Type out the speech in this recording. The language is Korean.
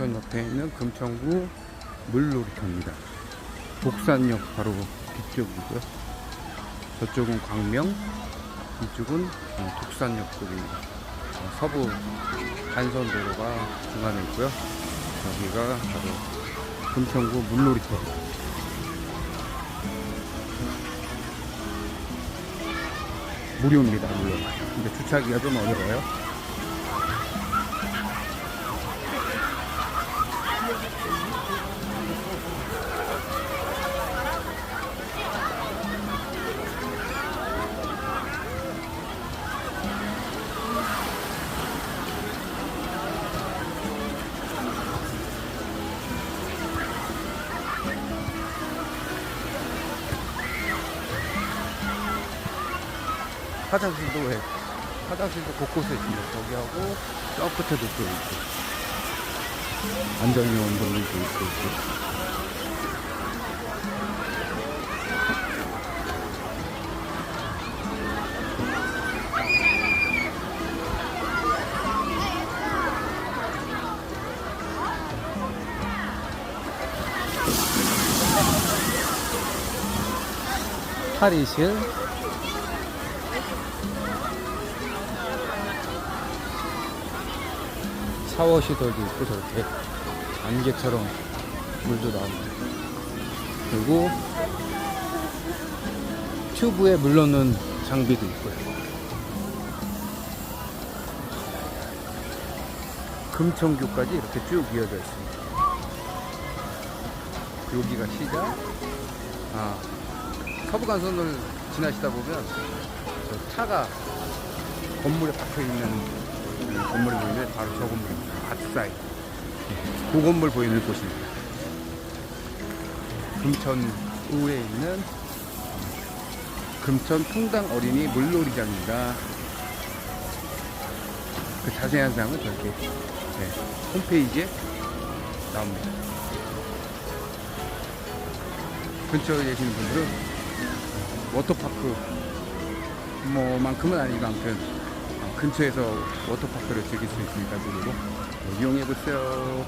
금천 옆에 있는 금천구 물놀이터입니다. 독산역 바로 뒤쪽이고요. 저쪽은 광명, 이쪽은 어, 독산역 쪽입니다. 어, 서부 간선도로가 중간에 있고요. 여기가 바로 금천구 물놀이터. 무료입니다, 물론. 근데 주차하기가 좀 어려워요. 화장실도 왜? 화장실도 곳곳에 있습니다. 저기하고 저 끝에도 또 있고. 안전요원 분들도 있고 있고 탈의실 샤워 시설도 있고 저렇게 안개처럼 물도 나옵니다. 그리고 튜브에 물 넣는 장비도 있고요. 금천교까지 이렇게 쭉 이어져 있습니다. 여기가 시작. 아, 서부간선을 지나시다 보면 저 차가 건물에 박혀 있는 이 건물이 보이는데 바로 저 건물입니다. 갓사이. 그 건물 보이는 곳입니다. 금천구에 있는 금천 풍당 어린이 물놀이장입니다. 그 자세한 사항은 저렇게 네, 홈페이지에 나옵니다. 근처에 계시는 분들은 워터파크 뭐만큼은 아니고 아무튼 어, 근처에서 워터파크를 즐길 수 있으니까 누르고 이용해 보세요.